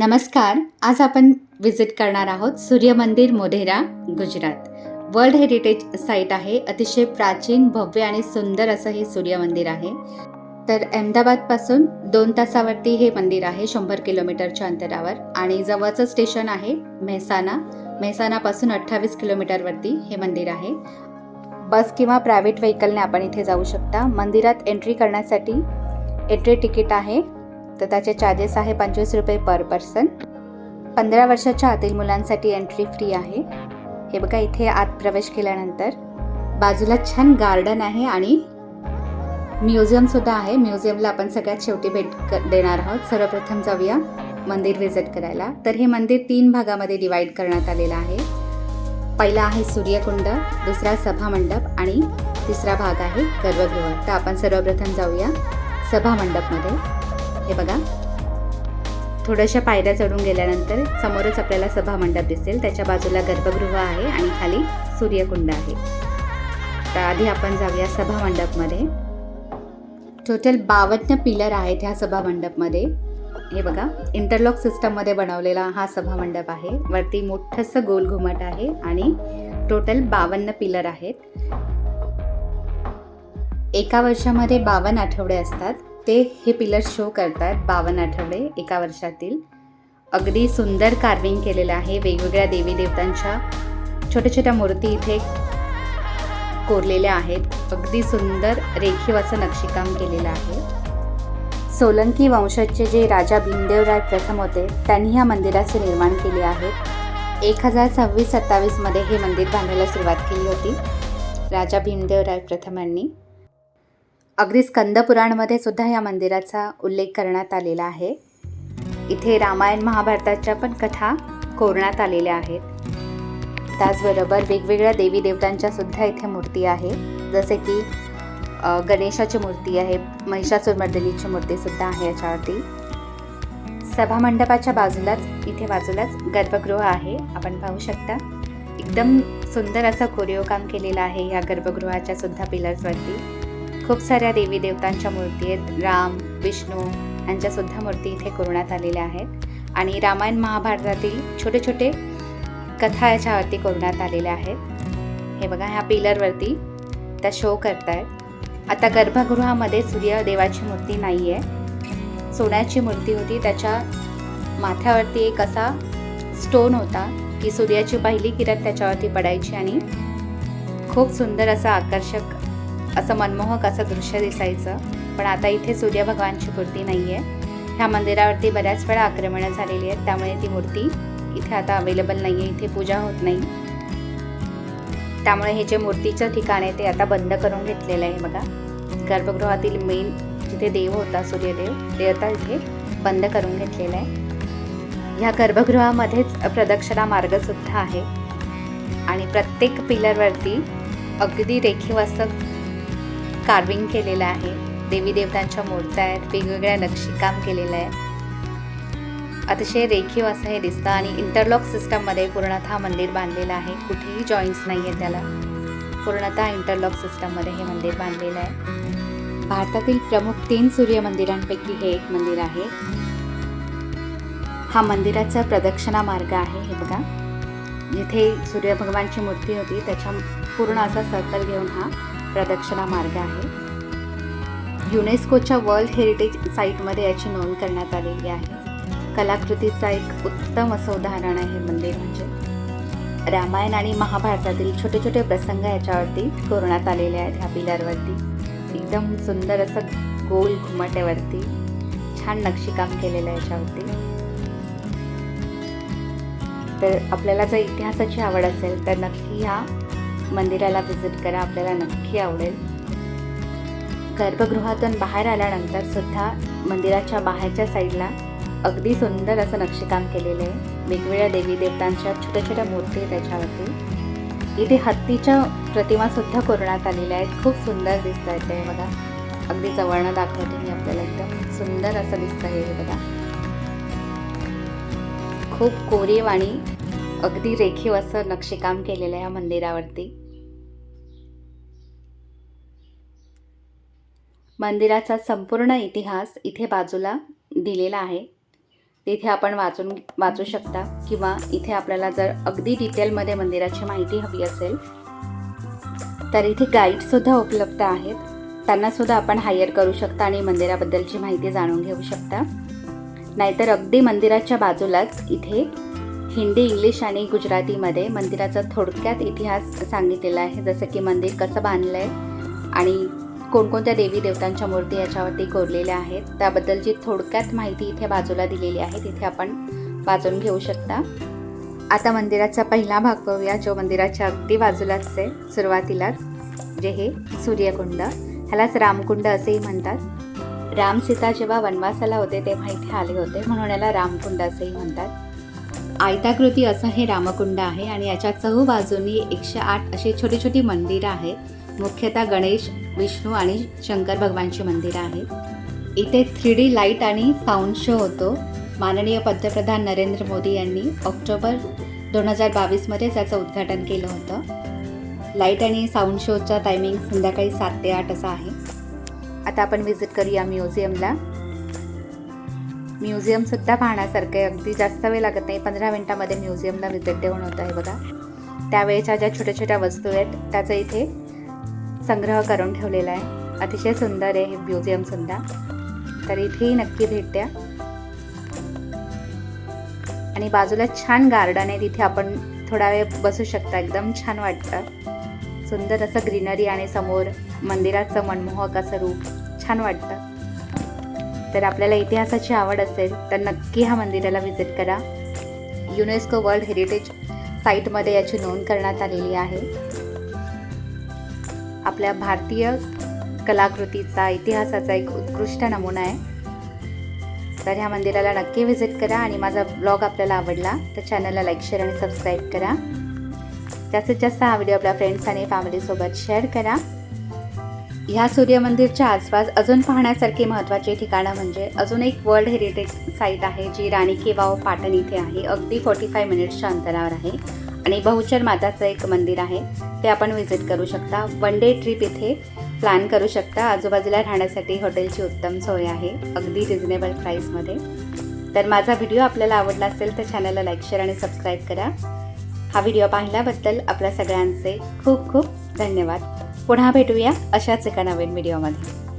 नमस्कार आज आपण विजिट करणार आहोत Surya Mandir Modhera Gujarat. World heritage site आहे अतिशय प्राचीन भव्य आणि सुंदर असं हे सूर्य मंदिर आहे. तर अहमदाबादपासून दोन तासावरती हे मंदिर आहे शंभर किलोमीटरच्या अंतरावर. आणि जवळचं स्टेशन आहे मेहसाणा. मेहसाणापासून अठ्ठावीस किलोमीटरवरती हे मंदिर आहे. बस किंवा प्रायव्हेट व्हेकलने आपण इथे जाऊ शकता. मंदिरात एंट्री करण्यासाठी एंट्री तिकीट आहे. तर त्याचे चार्जेस आहे पंचवीस रुपये पर पर्सन. पंधरा वर्षाच्या आतील मुलांसाठी एंट्री फ्री आहे. हे बघा इथे आत प्रवेश केल्यानंतर बाजूला छान गार्डन आहे आणि म्युझियमसुद्धा आहे. म्युझियमला आपण सगळ्यात शेवटी भेट क- देणार आहोत. सर्वप्रथम जाऊया मंदिर व्हिजिट करायला. तर हे मंदिर तीन भागामध्ये डिवाईड करण्यात आलेलं आहे. पहिला आहे सूर्यकुंड दुसरा सभामंडप आणि तिसरा भाग आहे गर्भगृह. तर आपण सर्वप्रथम जाऊया सभामंडपमध्ये. हे बघा. थोड्याशा पायऱ्या चढून गेल्यानंतर समोरच आपल्याला सभामंडप दिसेल. त्याच्या बाजूला गर्भगृह आहे आणि खाली सूर्यकुंड आहे. तर आधी आपण जाऊया सभामंडपमध्ये. टोटल बावन्न पिलर आहेत ह्या सभामंडपमध्ये. हे बघा इंटरलॉक सिस्टममध्ये बनवलेला हा सभामंडप आहे. वरती मोठंसं गोल घुमट आहे आणि टोटल बावन्न पिलर आहेत. एका वर्षामध्ये बावन्न आठवडे असतात. ते हे पिलर शो करतात बावन्न आठवडे एका वर्षातील. अगदी सुंदर कार्विंग केलेलं आहे वेगवेगळ्या देवी देवतांच्या. छोट्या छोट्या मूर्ती इथे कोरलेल्या आहेत. अगदी सुंदर रेखीव असं नक्षीकाम केलेलं आहे. सोलंकी वंशाचे जे राजा भीमदेवराय प्रथम होते त्यांनी ह्या मंदिराचे निर्माण केले आहे. एक हजार सव्वीस सत्तावीसमध्ये हे मंदिर बांधायला सुरुवात केली होती. राजा भीमदेवराय प्रथमांनी. अगदी स्कंदपुराणमध्ये सुद्धा या मंदिराचा उल्लेख करण्यात आलेला आहे. इथे रामायण महाभारताच्या पण कथा कोरण्यात आलेल्या आहेत. त्याचबरोबर वेगवेगळ्या देवी देवतांच्या सुद्धा इथे मूर्ती आहे. जसे की गणेशाची मूर्ती आहे महिषासुरमर्दिनीची मूर्ती सुद्धा आहे याच्यावरती. सभामंडपाच्या बाजूलाच इथे बाजूलाच गर्भगृह आहे. आपण पाहू शकता. एकदम सुंदर असं कोरिओ काम केलेलं आहे या गर्भगृहाच्या सुद्धा पिलर्सवरती. खूप साऱ्या देवी देवतांच्या मूर्ती आहेत. राम विष्णू यांच्या सुद्धा मूर्ती इथे कोरण्यात आलेल्या आहेत. आणि रामायण महाभारतातील छोटे छोटे कथा याच्यावरती कोरण्यात आलेल्या आहेत. हे बघा ह्या पिलरवरती त्या शो करतायत. आता गर्भगृहामध्ये सूर्यदेवाची मूर्ती नाही आहे सोन्याची मूर्ती होती. त्याच्या माथ्यावरती एक असा स्टोन होता की सूर्याची पहिली किरण त्याच्यावरती पडायची आणि खूप सुंदर असं आकर्षक असं मनमोहक असं दृश्य दिसायचं. पण आता इथे सूर्य भगवानची मूर्ती नाही आहे ह्या मंदिरावरती बऱ्याच वेळा आक्रमणं झालेली आहेत. त्यामुळे ती मूर्ती इथे आता अवेलेबल नाही आहे इथे पूजा होत नाही. त्यामुळे हे जे मूर्तीचं ठिकाण आहे ते आता बंद करून घेतलेलं आहे बघा. गर्भगृहातील मेन जिथे देव होता सूर्यदेव ते आता इथे बंद करून घेतलेलं आहे. ह्या गर्भगृहामध्येच प्रदक्षिणा मार्गसुद्धा आहे. आणि प्रत्येक पिलरवरती अगदी रेखीव असं कार्विंग केलेलं आहे. देवी देवतांच्या मूर्त्या आहेत वेगवेगळ्या नक्षीकाम केलेलं आहे. अतिशय रेखीव असं हे दिसतं आणि इंटरलॉक सिस्टममध्ये पूर्णतः मंदिर बांधलेलं आहे. कुठेही जॉईंट्स नाही आहे त्याला. पूर्णतः इंटरलॉक सिस्टममध्ये हे मंदिर बांधलेलं आहे. भारतातील प्रमुख तीन सूर्य मंदिरांपैकी हे एक मंदिर आहे. हा मंदिराचा प्रदक्षिणा मार्ग आहे हे बघा. जिथे सूर्य भगवानची मूर्ती होती त्याच्या पूर्ण असा सर्कल घेऊन हा प्रदक्षिणा मार्ग आहे. युनेस्कोच्या वर्ल्ड हेरिटेज साईटमध्ये याची नोंद करण्यात आलेली आहे. कलाकृतीचा एक उत्तम असं उदाहरण आहे मंदिर म्हणजे. रामायण आणि महाभारतातील छोटे छोटे प्रसंग याच्यावरती कोरण्यात आलेले आहेत ह्या पिलरवरती. एकदम सुंदर असं गोल घुमट्यावरती छान नक्षीकाम केलेलं आहे याच्यावरती. तर आपल्याला जर इतिहासाची आवड असेल तर नक्की ह्या मंदिराला व्हिजिट करा आपल्याला नक्की आवडेल. गर्भगृहातून बाहेर आल्यानंतर सुद्धा मंदिराच्या बाहेरच्या साईडला अगदी सुंदर असं नक्षीकाम केलेलं आहे. वेगवेगळ्या देवी देवतांच्या छोट्या छोट्या मूर्ती त्याच्यावरती. इथे हत्तीच्या प्रतिमा सुद्धा कोरण्यात आलेल्या आहेत. खूप सुंदर दिसत आहेत ते बघा. अगदी जवळनं दाखवते मी आपल्याला एकदम. सुंदर असं दिसतं हे बघा. खूप कोरीव आणि अगदी रेखीव असं नक्षीकाम केलेलं आहे या मंदिरावरती. मंदिराचा संपूर्ण इतिहास इथे बाजूला दिलेला आहे. तिथे आपण वाचून वाचू शकता किंवा इथे आपल्याला जर अगदी डिटेलमध्ये मंदिराची माहिती हवी असेल तर इथे गाईडसुद्धा उपलब्ध आहेत. त्यांनासुद्धा आपण हायर करू शकता आणि मंदिराबद्दलची माहिती जाणून घेऊ शकता. नाहीतर अगदी मंदिराच्या बाजूलाच इथे हिंदी इंग्लिश आणि गुजरातीमध्ये मंदिराचा थोडक्यात इतिहास सांगितलेला आहे. जसं की मंदिर कसं बांधलं आहे आणि कोणकोणत्या देवी देवतांच्या मूर्ती याच्यावरती कोरलेल्या आहेत त्याबद्दलची थोडक्यात माहिती इथे बाजूला दिलेली आहे. तिथे आपण वाचून घेऊ शकता. आता मंदिराचा पहिला भाग पाहूया जो मंदिराच्या अगदी बाजूलाच आहे सुरुवातीलाच जे हे सूर्यकुंड. ह्यालाच रामकुंड असेही म्हणतात. राम सीता जेव्हा वनवासाला होते तेव्हा इथे आले होते. म्हणून याला रामकुंड असेही म्हणतात. आयताकृती असं हे रामकुंड आहे आणि याच्या चहू बाजूनी एकशे आठ अशी छोटी छोटी मंदिरं आहेत मुख्यतः गणेश विष्णू आणि शंकर भगवानची मंदिरं आहेत इथे थ्री डी लाइट आणि साऊंड शो होतो. माननीय पंतप्रधान नरेंद्र मोदी यांनी ऑक्टोबर दोन हजार बावीसमध्ये त्याचं उद्घाटन केलं होतं. लाइट आणि साऊंड शोचा टायमिंग संध्याकाळी सात ते आठ असा आहे. आता आपण व्हिजिट करूया म्युझियमला. म्युझियमसुद्धा पाहण्यासारखं आहे. अगदी जास्त वेळ लागत नाही. पंधरा मिनटामध्ये म्युझियमला व्हिजिट देऊन होत आहे बघा. त्यावेळेच्या ज्या छोट्या छोट्या वस्तू आहेत त्याचा इथे संग्रह करून ठेवलेला आहे. अतिशय सुंदर आहे हे म्युझियमसुद्धा तर इथेही नक्की भेट द्या. आणि बाजूला छान गार्डन आहे. तिथे आपण थोडा वेळ बसू शकता. एकदम छान वाटतं. सुंदर असं ग्रीनरी आणि समोर मंदिराचं मनमोहक असं रूप. छान वाटतं. तर आपल्याला इतिहासाची आवड असेल तर नक्की ह्या मंदिराला व्हिजिट करा. युनेस्को वर्ल्ड हेरिटेज साईटमध्ये याची नोंद करण्यात आलेली आहे. आपल्या भारतीय कलाकृतीचा इतिहासाचा एक उत्कृष्ट नमुना आहे. तर ह्या मंदिराला नक्की व्हिजिट करा आणि माझा ब्लॉग आपल्याला आवडला तर चॅनलला लाईक शेअर आणि सबस्क्राईब करा. जास्तीत जास्त हा व्हिडिओ आपल्या फ्रेंड्स आणि फॅमिलीसोबत शेअर करा. ह्या सूर्यमंदिरच्या आसपास अजून पाहण्यासारखी महत्त्वाची ठिकाणं म्हणजे अजून एक वर्ल्ड हेरिटेज साईट आहे जी राणी केवाव पाटण इथे आहे. अगदी फोर्टी फाय मिनिट्सच्या अंतरावर आहे. आणि बहुचर माताचं एक मंदिर आहे. ते आपण व्हिजिट करू शकता. वन डे ट्रिप इथे प्लॅन करू शकता. आजूबाजूला राहण्यासाठी हॉटेलची उत्तम सोय आहे. अगदी रिझनेबल प्राईसमध्ये तर माझा व्हिडिओ आपल्याला आवडला असेल तर चॅनलला लाईक शेअर आणि सबस्क्राईब करा. हा व्हिडिओ पाहिल्याबद्दल आपल्या सगळ्यांचे खूप खूप धन्यवाद. पुन्हा भेटूया अशाच एका नवीन व्हिडिओमध्ये